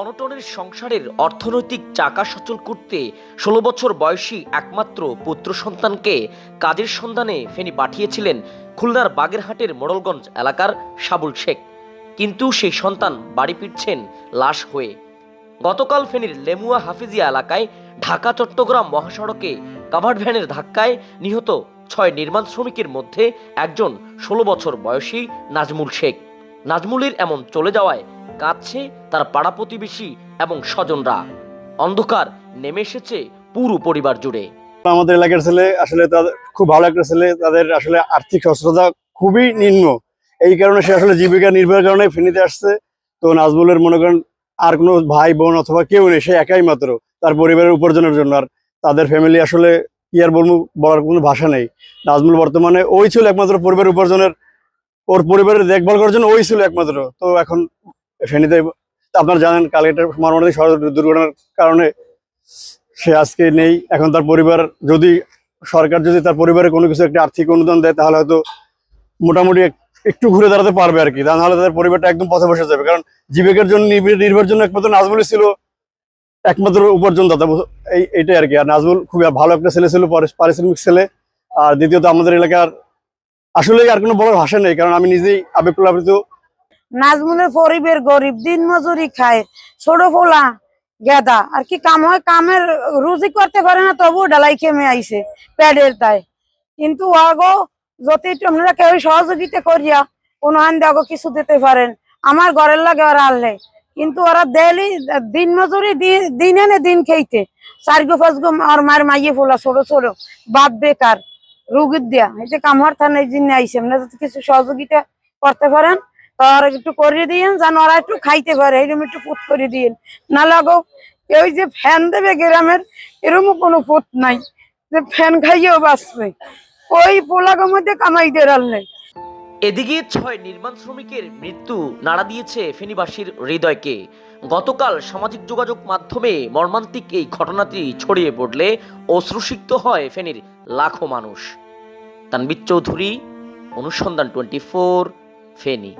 অনটনের সংসারের অর্থনৈতিক চাকা সচল করতে ষোলো বছর বয়সী একমাত্র পুত্র সন্তানকে কাজের সন্ধানে ফেনী পাঠিয়েছিলেন খুলনার বাগেরহাটের মোড়লগঞ্জ এলাকার সাবুল শেখ। কিন্তু সেই সন্তান বাড়ি ফিরছেন লাশ হয়ে। গতকাল ফেনীর লেমুয়া হাফিজিয়া এলাকায় ঢাকা, চট্টগ্রাম মহাসড়কে কাভার্ড ভ্যানের ধাক্কায় নিহত ছয় নির্মাণ শ্রমিকের মধ্যে একজন ষোলো বছর বয়সী নাজমুল শেখ। নাজমুলের এমন চলে যাওয়ায় কাঁদছে তার পাড়া প্রতিবেশী এবং স্বজনরা। অন্ধকার নেমে এসেছে পুরো পরিবার জুড়ে। আমাদের এলাকার ছেলে আসলে তাদের খুব ভালো একটা ছেলে, তাদের আসলে আর্থিক সচ্ছলতা খুবই নিম্ন। এই কারণে সে আসলে জীবিকা নির্ভরের কারণে ফেনীতে আসছে। তো নাজমুলের মনে করেন আর কোনো ভাই, বোন অথবা কেউ নেই, সে একাই মাত্র তার পরিবারের উপার্জনের জন্য। আর তাদের ফ্যামিলি আসলে কি আর বলব, বলার কোনো ভাষা নেই। নাজমুল বর্তমানে ওই ছিল একমাত্র পরিবার উপার্জনের, ওর পরিবারের দেখভাল করার জন্য ওই ছিল একমাত্র। তো এখন ফেনীতে আপনারা জানেন কাল এটা মর্মান্তিক সড়ক দুর্ঘটনার কারণে সে আজকে নেই। এখন তার পরিবার যদি সরকার যদি তার পরিবারে কোনো কিছু একটা আর্থিক অনুদান দেয়, তাহলে হয়তো মোটামুটি একটু ঘুরে দাঁড়াতে পারবে আর কি। তা নাহলে তাদের পরিবারটা একদম পথে বসে যাবে। কারণ জীবিকার জন্য নির্ভর- জন্য একমাত্র নাজমুলই ছিল, একমাত্র উপার্জন দাতা। এই এইটাই আর কি। আর নাজমুল খুবই ভালো একটা ছেলে ছিল পারিশ্রমিক ছেলে। আর দ্বিতীয়ত আমাদের এলাকার আসলে আর কোনো বড় ভাষা নেই। কারণ আমি নিজেই আবেগ প্লাবিত নাজমুলের পরিবার গরিব, দিন মজুরি খায়, ছোট ফোলা গেদা। আর কি কাম হয়? কামের রুজি করতে পারে না তবু ডালাই খেমে আইছে, প্যাডের তাই। কিন্তু আগো যদি তোমরা কেউ সহযোগিতা করিয়া আন্দে আগো কিছু দিতে পারেন, আমার ঘরের লাগে ওরা আনলে। কিন্তু ওরা দেলি দিন মজুরি দিন এনে দিন খেইতে। চারগো পাঁচগো আর মার মাইয়ে ফোলা ছোট ছোট, বাপ বেকার, রুগীর দেয়া। এই যে কামহার থানায় জন্য আইসে আপনারা যদি কিছু সহযোগিতা করতে পারেন আর একটু করে দিয়েন, যেন ওরা একটু খাইতে পারে। এরকম একটু ফুট করে দিয়েন। না লাগো ওই যে ফ্যান দেবে গ্রামের এরকম কোনো ফুট নাই। যে ফ্যান খাইয়েও বাঁচবে। ওই পোলাগের মধ্যে কামাই দিয়ে রাখলে এদিকে ছয় নির্মাণ শ্রমিকের মৃত্যু নাড়া দিয়েছে ফেনীবাসীর হৃদয়কে। গতকাল সামাজিক যোগাযোগ মাধ্যমে মর্মান্তিক এই ঘটনাটি ছড়িয়ে পড়লে অশ্রুসিক্ত হয় ফেনীর লাখো মানুষ। তানবির চৌধুরী, অনুসন্ধান টোয়েন্টি ফোর, ফেনী।